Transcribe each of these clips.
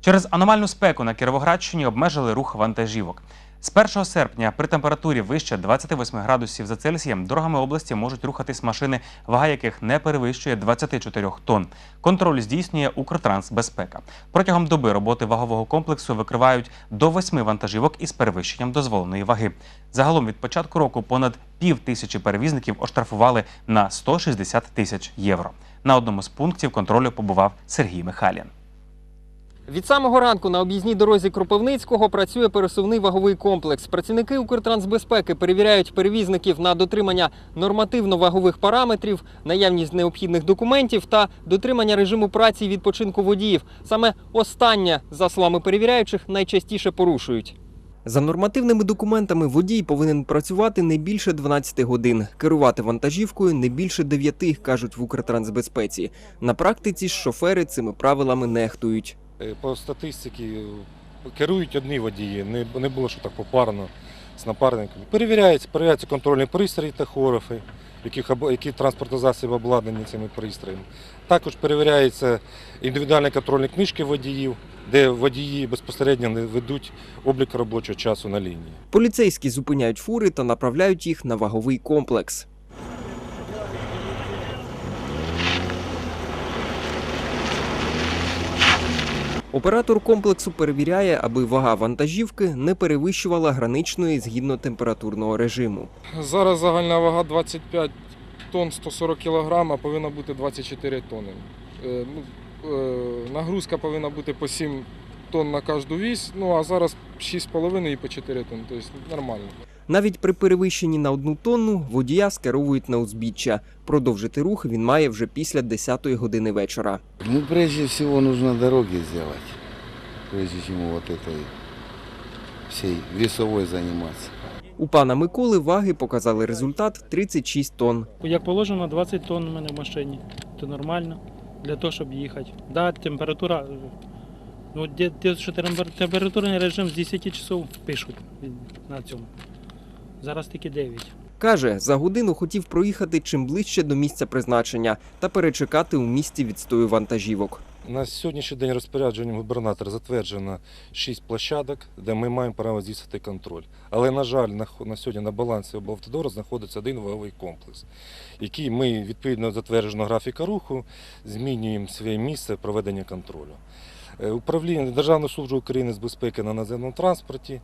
Через аномальну спеку на Кіровоградщині обмежили рух вантажівок. З 1 серпня при температурі вище 28 градусів за Цельсієм дорогами області можуть рухатись машини, вага яких не перевищує 24 тонн. Контроль здійснює Укртрансбезпека. Протягом доби роботи вагового комплексу викривають до 8 вантажівок із перевищенням дозволеної ваги. Загалом від початку року понад пів тисячі перевізників оштрафували на 160 тисяч євро. На одному з пунктів контролю побував Сергій Михайлін. Від самого ранку на об'їзній дорозі Кропивницького працює пересувний ваговий комплекс. Працівники Укртрансбезпеки перевіряють перевізників на дотримання нормативно-вагових параметрів, наявність необхідних документів та дотримання режиму праці і відпочинку водіїв. Саме останнє, за словами перевіряючих, найчастіше порушують. За нормативними документами водій повинен працювати не більше 12 годин, керувати вантажівкою не більше 9, кажуть в Укртрансбезпеці. На практиці шофери цими правилами нехтують. Е, По статистиці е, керують одні водії, не, було що так попарно з напарниками. Перевіряється, перевіряються контрольні пристрої тахографи, яких, які транспортні засоби обладнані цими пристроями. Також перевіряються індивідуальні контрольні книжки водіїв, де водії безпосередньо не ведуть облік робочого часу на лінії. Поліцейські зупиняють фури та направляють їх на ваговий комплекс. Оператор комплексу перевіряє, аби вага вантажівки не перевищувала граничної згідно температурного режиму. Зараз загальна вага 25 тонн 140 кг, а повинна бути 24 тонни. Е, ну, е, нагрузка повинна бути по 7 тонн на кожну вісь, ну а зараз 6,5 і по 4 тонн, тобто нормально. Навіть при перевищенні на одну тонну водія скеровують на узбіччя. Продовжити рух він має вже після 10-ї години вечора. Ну, прежде всего нужно дороги сделать, прежде чем вот этой всей весовой заниматься. У пана Миколи ваги показали результат 36 тонн. Як положено, 20 тонн у мене в машині. Це нормально для того, щоб їхати. Да, температура. Ну, де, де, що температурний режим з 10 часов пишуть на цьому. Зараз тільки 9. Каже, за годину хотів проїхати чим ближче до місця призначення та перечекати у місці відстою вантажівок. На сьогоднішній день розпорядженням губернатора затверджено 6 площадок, де ми маємо право здійснити контроль. Але, на жаль, на, на сьогодні на балансі облавтодору знаходиться один ваговий комплекс, який ми відповідно затвердженого графіка руху змінюємо своє місце проведення контролю. Е, Управління Державної служби України з безпеки на наземному транспорті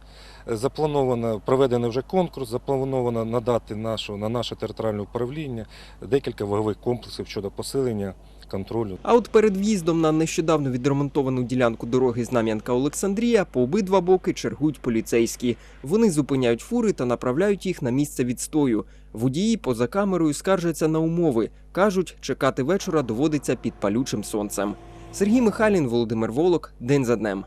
е, заплановано проведений вже конкурс, заплановано надати нашу, на наше територіальне управління декілька вагових комплексів щодо посилення контролю А от перед в'їздом на нещодавно відремонтовану ділянку дороги Знам'янка Олександрія по обидва боки чергують поліцейські. Вони зупиняють фури та направляють їх на місце відстою. Водії поза камерою скаржаться на умови. кажуть, чекати вечора доводиться під палючим сонцем. Сергій Михайлін, Володимир Волок, день за днем.